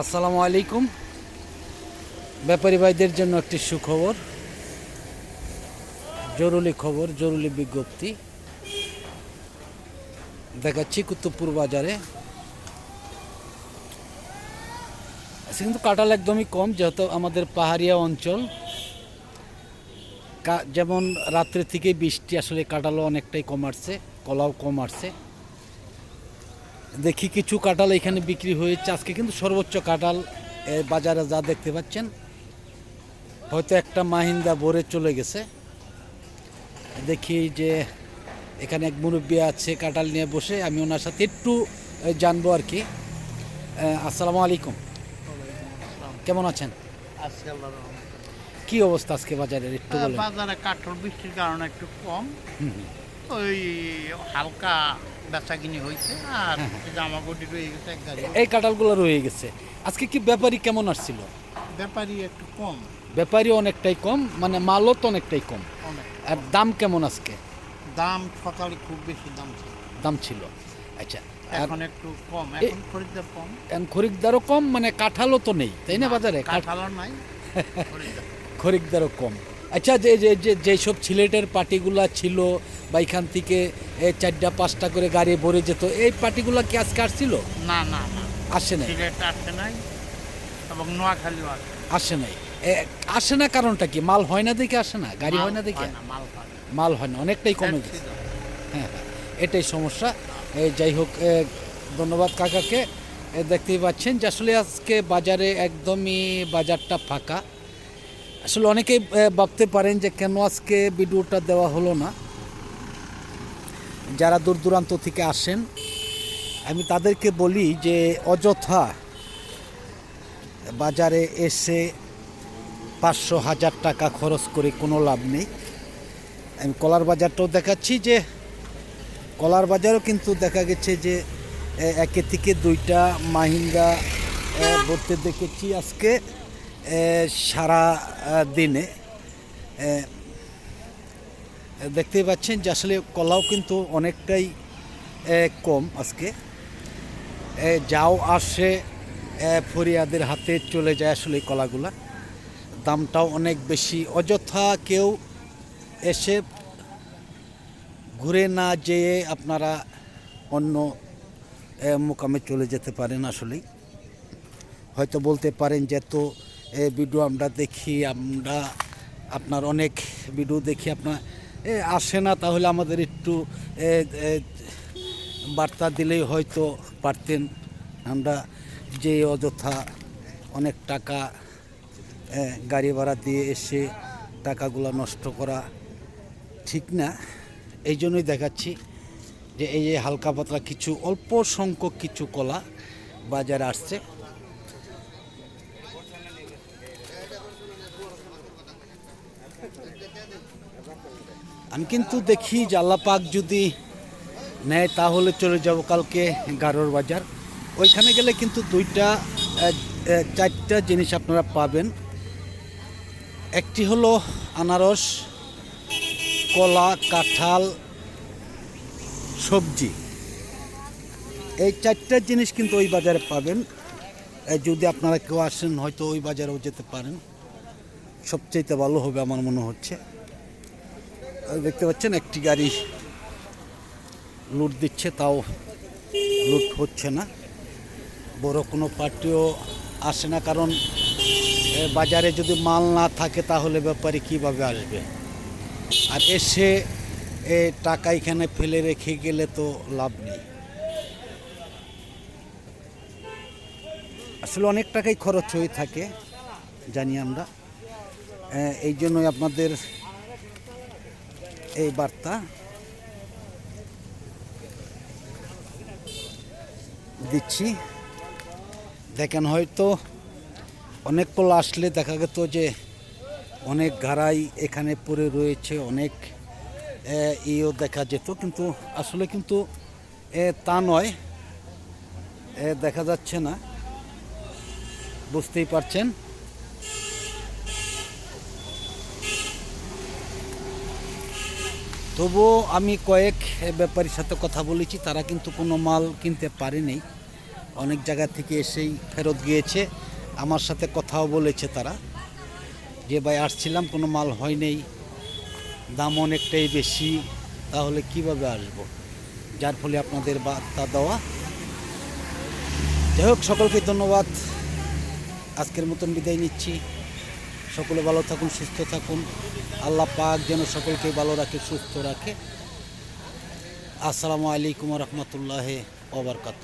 আসসালামু আলাইকুম। ব্যাপারী ভাইদের জন্য একটি সুখবর, জরুরি খবর, জরুরি বিজ্ঞপ্তি। দেখাচ্ছি কুতুবপুর বাজারে। কিন্তু কাঁঠাল একদমই কম, যেহেতু আমাদের পাহাড়িয়া অঞ্চল। যেমন রাত্রে থেকে বৃষ্টি আসলে কাঁঠালও অনেকটাই কম আসছে, কলাও কম আসছে। দেখি কিছু কাঁঠাল এখানে বিক্রি হয়েছে আজকে কিন্তু সর্বোচ্চ কাঁঠাল বাজারে যা দেখতে পাচ্ছেন হয়তো একটা মাহিন্দা ভরে চলে গেছে। দেখি যে এখানে এক মুরব্বী আছে কাঁঠাল নিয়ে বসে আমি ওনার সাথে একটু জানব আর কি। আসসালামু আলাইকুম। কেমন আছেন। কি অবস্থা আজকে বাজারের একটু বাজারে কাঠর বৃষ্টির কারণে একটু কম। ওই হালকা বেচা কিনি হয়েছে আর জামা গুটি রয়ে গেছে এক গাড়ি। এই কাঁঠালগুলো রয়ে গেছে। আজকে কি ব্যাপারী কেমন আসছিল? ব্যাপারী একটু কম। ব্যাপারী অনেকটাই কম মানে মালও তো অনেকটাই কম। আর দাম কেমন আজকে? দাম সকালে খুব বেশি দাম ছিল। দাম ছিল। আচ্ছা এখন একটু কম এখন খরিদ্দার কম। এখন খরিদ্দারও কম মানে কাঁঠালও তো নেই তাই না বাজারে? কাঠ- কাঁঠালও নাই খরিদ্দার। খরিদ্দারও কম। আচ্ছা যে যে যে যেসব সিলেটের পার্টিগুলা ছিল বা এখান থেকে চারটা পাঁচটা করে গাড়ি ভরে যেত। এই পার্টিগুলো কি আজকে আসছিল? না না না। আসে নাই? সিলেট নাই এবং নোয়াখালীও আসে আসে নাই। আসে না কারণটা কি? মাল হয় না দেখে আসে না? গাড়ি হয় না দেখে? মাল হয় না। মাল হয় না অনেকটাই কমে গেছে। হ্যাঁ হ্যাঁ, এটাই সমস্যা। এই যাই হোক ধন্যবাদ কাকাকে। দেখতেই পাচ্ছেন যে আসলে আজকে বাজারে একদমই বাজারটা ফাঁকা। আসলে অনেকেই ভাবতে পারেন যে কেন আজকে ভিডিওটা দেওয়া হলো না। যারা দূর দূরান্ত থেকে আসেন, আমি তাদেরকে বলি যে অযথা বাজারে এসে পাঁচশো হাজার টাকা খরচ করে কোনো লাভ নেই। আমি কলার বাজারটাও দেখাচ্ছি যে, কলার বাজারও কিন্তু দেখা গেছে যে একে থেকে দুইটা মাহিন্দা ভরতে দেখেছি আজকে সারা দিনে। দেখতেই পাচ্ছেন যে আসলে কলাও কিন্তু অনেকটাই কম আজকে। যাও আসে ফরিয়াদের হাতে চলে যায় আসলে কলাগুলা। দামটাও অনেক বেশি। অযথা কেউ এসে ঘুরে না যেয়ে আপনারা অন্য মোকামে চলে যেতে পারেন আসলেই। হয়তো বলতে পারেন যে তো ভিডিও আমরা দেখি, আমরা আপনার অনেক ভিডিও দেখি, আপনার আসে না, তাহলে আমাদের একটু বার্তা দিলেই হয়তো পারতেন। আমরা যে অযথা অনেক টাকা গাড়ি ভাড়া দিয়ে এসে টাকাগুলো নষ্ট করা ঠিক না, এই জন্যই দেখাচ্ছি যে এই যে হালকা পাতলা কিছু, অল্প সংখ্যক কিছু কলা বাজারে আসছে। আমি কিন্তু দেখি যে আল্লাহ পাক যদি নেয়, তাহলে চলে যাব কালকে গারোর বাজার। ওইখানে গেলে কিন্তু দুইটা চারটা জিনিস আপনারা পাবেন। একটি হলো আনারস, কলা, কাঁঠাল, সবজি। এই চারটা জিনিস কিন্তু ওই বাজারে পাবেন। যদি আপনারা কেউ আসেন, হয়তো ওই বাজারেও যেতে পারেন। সবচেয়ে ভালো হবে আমার মনে হচ্ছে। দেখতে পাচ্ছেন, একটি গাড়ি লুট দিচ্ছে, তাও লুট হচ্ছে না। বড় কোনো পার্টিও আসে না, কারণ বাজারে যদি মাল না থাকে, তাহলে ব্যাপারে কীভাবে আসবে? আর এসে, এ, টাকা এখানে ফেলে রেখে গেলে তো লাভ নেই। আসলে অনেক টাকাই খরচ হয়ে থাকে, জানি আমরা। এই জন্যই আপনাদের এই বার্তা। দিচ্ছি। দেখেন হয়তো অনেক কল আসলে দেখা যেত যে অনেক গাড়াই এখানে পড়ে রয়েছে অনেক ইও দেখা যেত। কিন্তু আসলে কিন্তু এ, তা নয়। দেখা যাচ্ছে না। বুঝতেই পারছেন। তবুও আমি কয়েক ব্যাপারীর সাথে কথা বলেছি, তারা কিন্তু কোনো মাল কিনতে পারেনি। অনেক জায়গা থেকে এসেই ফেরত গিয়েছে, আমার সাথে কথাও বলেছে তারা। যে ভাই আসছিলাম, কোনো মাল হয় নেই, দাম অনেকটাই বেশি, তাহলে কীভাবে আসব? যার ফলে আপনাদের বার্তা দেওয়া। যাই হোক, সকলকে ধন্যবাদ। আজকের মতন বিদায় নিচ্ছি। সকলে ভালো থাকুন, সুস্থ থাকুন। আল্লাহ পাক যেন সকলকে ভালো রাখে, সুস্থ রাখে। আসসালামু আলাইকুম রহমতুল্লাহ ওবরকাত